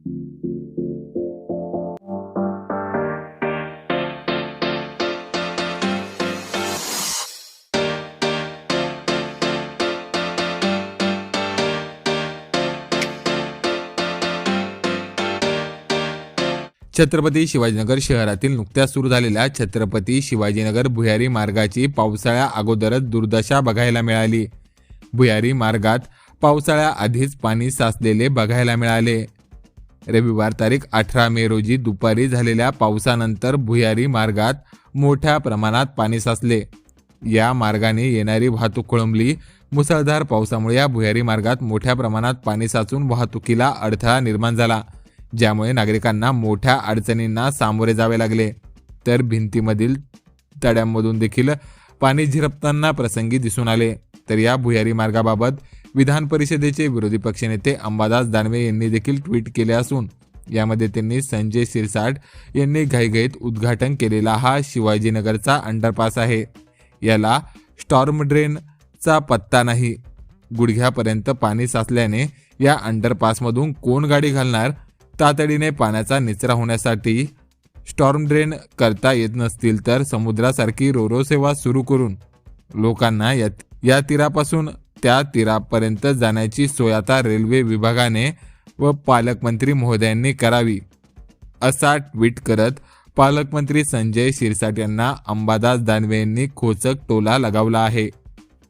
छत्रपती शिवाजीनगर शहरातील नुकत्याच सुरू झालेल्या छत्रपती शिवाजीनगर भुयारी मार्गाची पावसाळ्या अगोदरच दुर्दशा बघायला मिळाली. भुयारी मार्गात पावसाळ्याआधीच पाणी साचलेले बघायला मिळाले. रविवार तारीख अठरा मे रोजी दुपारी झालेल्या पावसानंतर भुयारी मार्गात मोठ्या प्रमाणात पाणी साचले. या मार्गाने येणारी वाहतूक खोळंबली. मुसळधार पावसामुळे या भुयारी मार्गात मोठ्या प्रमाणात पाणी साचून वाहतुकीला अडथळा निर्माण झाला ज्यामुळे नागरिकांना मोठ्या अडचणींना सामोरे जावे लागले. तर भिंतीमधील तड्यांमधून देखील पाणी झिरपताना प्रसंगी दिसून आले. तर या भुयारी मार्गाबाबत विधान परिषदेचे विरोधी पक्षनेते अंबादास दानवे यांनी देखील ट्विट केले असून यामध्ये त्यांनी संजय शिरसाट यांनी घाईघाईत उद्घाटन केलेला हा शिवाजीनगरचा अंडरपास आहे. याला स्टॉर्म ड्रेनचा पत्ता नाही. गुडघ्यापर्यंत पाणी साचल्याने या अंडरपासमधून कोण गाडी घालणार? तातडीने पाण्याचा निचरा होण्यासाठी स्टॉर्म ड्रेन करता येत नसतील तर समुद्रासारखी रोरो सेवा सुरू करून लोकांना या या तीरापासून त्या तीरापर्यंत जाण्याची सोय आता रेल्वे विभागाने व पालकमंत्री महोदयांनी करावी असा ट्विट करत पालकमंत्री संजय शिरसाट यांना अंबादास दानवे यांनी खोचक टोला लगावला आहे.